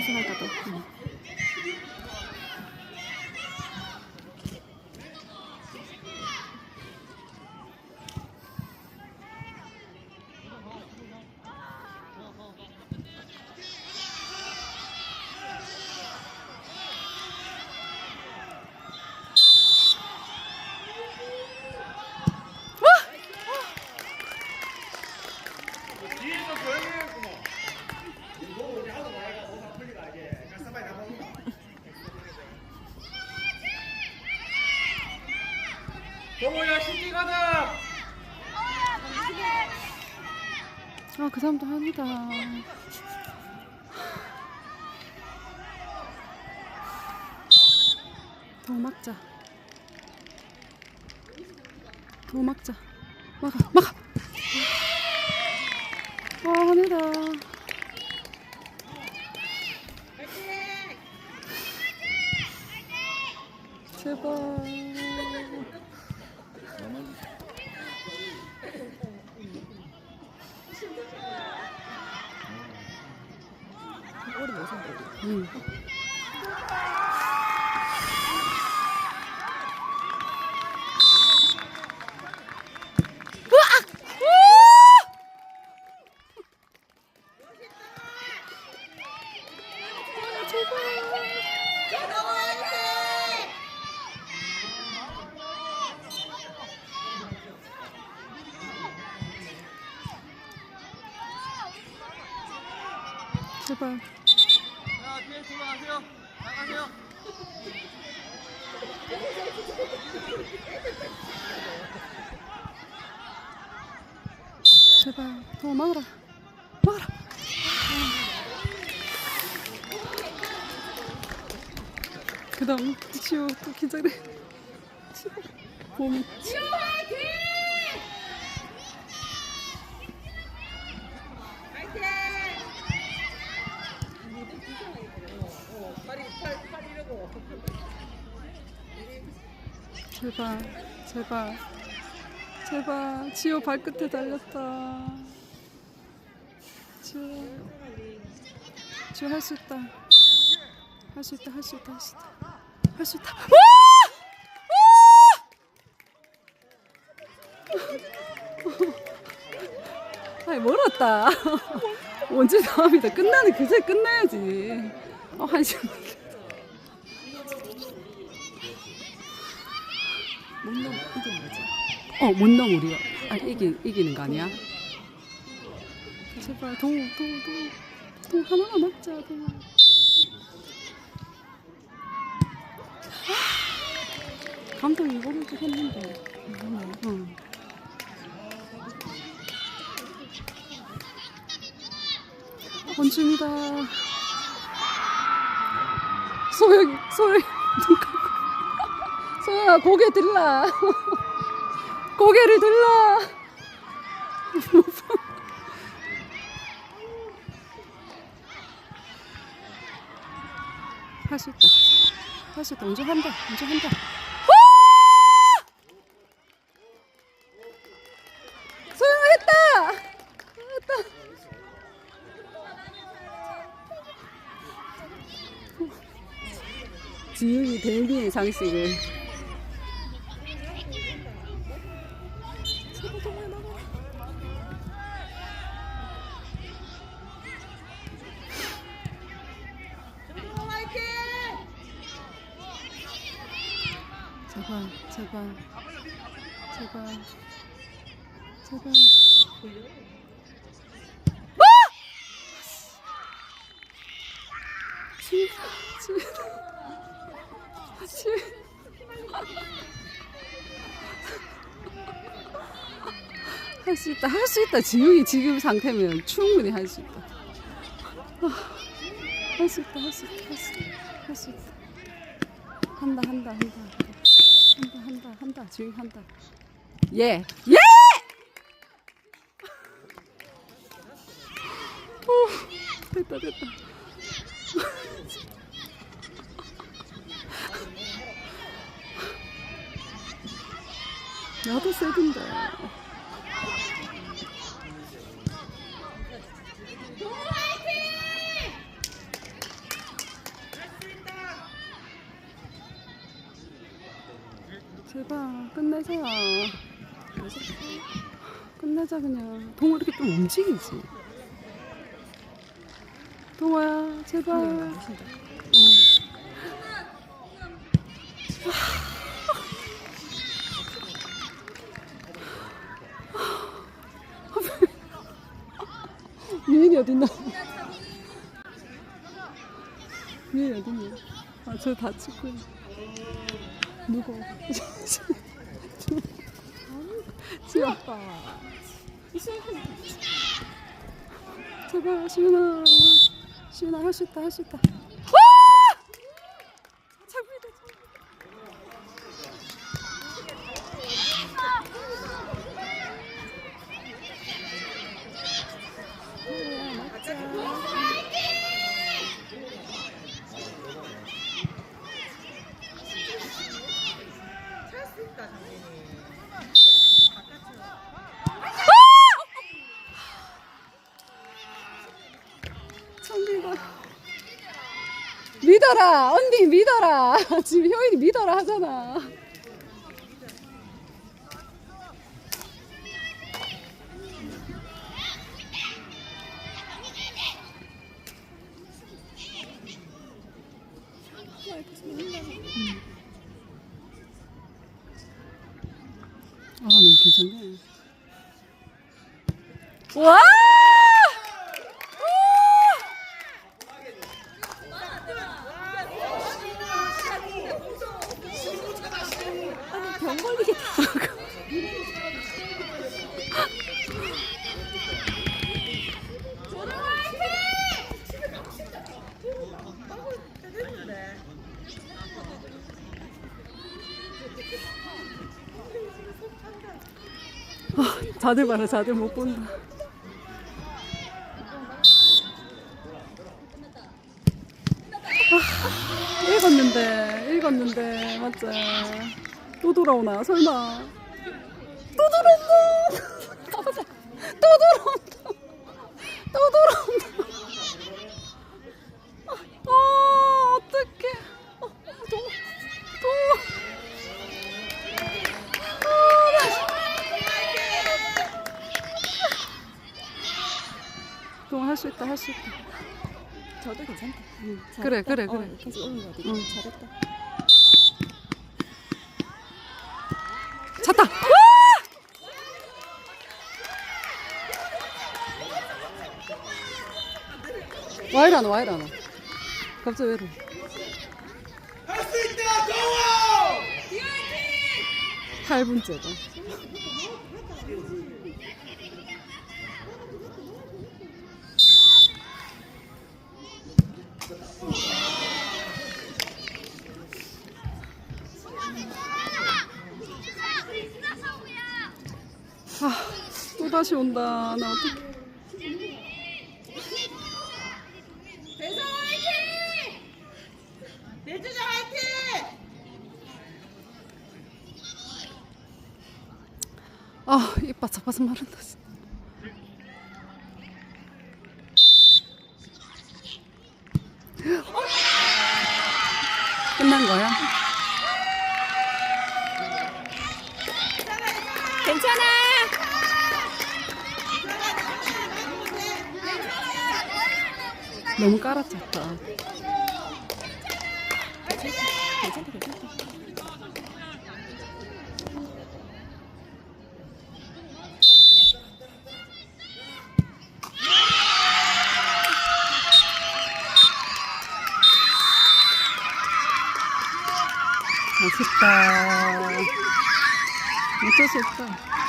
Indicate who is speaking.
Speaker 1: 우승할까 봐. 응.
Speaker 2: 뒤에서 조용해야구만. 이거 우리 하도 말해가 너무 아플리가 이게 가스바이 나가니까. 동호야 신기 가자.
Speaker 1: 아, 그 사람도 한이다. 더 막자. 더 막자. 막아, 막아! 아, 한이다. 제발. 응. 제발.
Speaker 2: 들어가세요. 나가세요.
Speaker 1: 제발 더 막아라. 막아라. 그 다음 지호 또 기다려 지호 봄이 제발 제발. 제발 지호 발끝에 달렸다. 지호 지호 할 수 있다. 할 수 있다 할 수 있다 할 수 있다. 할 수 있다. 와! 아이 멀었다. 언제 다음이다. 끝나는 그새 끝나야지. 어, 한 시간
Speaker 3: 못넘 이긴 거지.
Speaker 1: 어, 못 넘어 우리가. 아, 이기 이기는 거 아니야? 제발 동, 동, 동, 동 하나만 먹자, 동. 감독이 오른쪽 했는데. 응. 권준이다. 소영이, 소영이. 눈 감고. 소영아, 고개 들라. 고개를 들라. 할 수 있다. 할 수 있다. 언제 한다. 언제 한다. 지윤이 데뷔의 장식을. 제발, 제발, 제발. 아! 지, 지, 지. 할수 있다, 할 수 있다. 지웅이 지금 상태면 충분히 할 수 있다. 아, 할수 있다, 할 수 있다, 할 수 있다, 할 수 있다. 한다, 한다, 한다, 한다, 한다, 한다, 한다. 지웅이 한다. 예, 예! 오, 됐다, 됐다. 나도 세던데. 제발 끝내자. 끝내자 그냥. 동호 이렇게 좀 움직이지. 동호야 제발.
Speaker 3: 네, 맞습니다.
Speaker 1: 미인이 어딨나? 미인이 어딨냐? 아, 저 다치고. 누구? 지아. 제발, 시윤아. 시윤아, 할 수 있다, 할 수 있다. 창피다. 믿어라, 언니 믿어라. 지금 효인이 믿어라 하잖아. 아, 너무 괜찮네. 와!
Speaker 3: 병 걸리겠다.
Speaker 1: 자들 봐라, 자들 못 본다. 아, 읽었는데, 읽었는데, 맞지? 또 돌아오나, 설마. 또 돌아온다! 또 돌아온다! 또 돌아온다! 아, 어떡해. 어, 또, 또. 아, 나 동할수 있다 할 수 있다
Speaker 3: 저도 괜찮다.
Speaker 1: 그래,
Speaker 3: 잘했다.
Speaker 1: 그래,
Speaker 3: 어,
Speaker 1: 그래.
Speaker 3: 여기까지 오는 거
Speaker 1: 응.
Speaker 3: 잘했다.
Speaker 1: 와이라노 와이라노 갑자기 왜 이래
Speaker 2: 할 수 있다 동호
Speaker 1: 8분째다 아, 또 다시 온다. 나 어떡해.
Speaker 4: 대성 화이팅! 내주자 화이팅!
Speaker 1: 아, 입 바삭바삭 마른다. 진짜. 끝난 거야?
Speaker 3: 괜찮아.
Speaker 1: 너무 깔아쳤다.
Speaker 3: 괜찮다.
Speaker 1: 괜찮다. 어쩔 수 없다.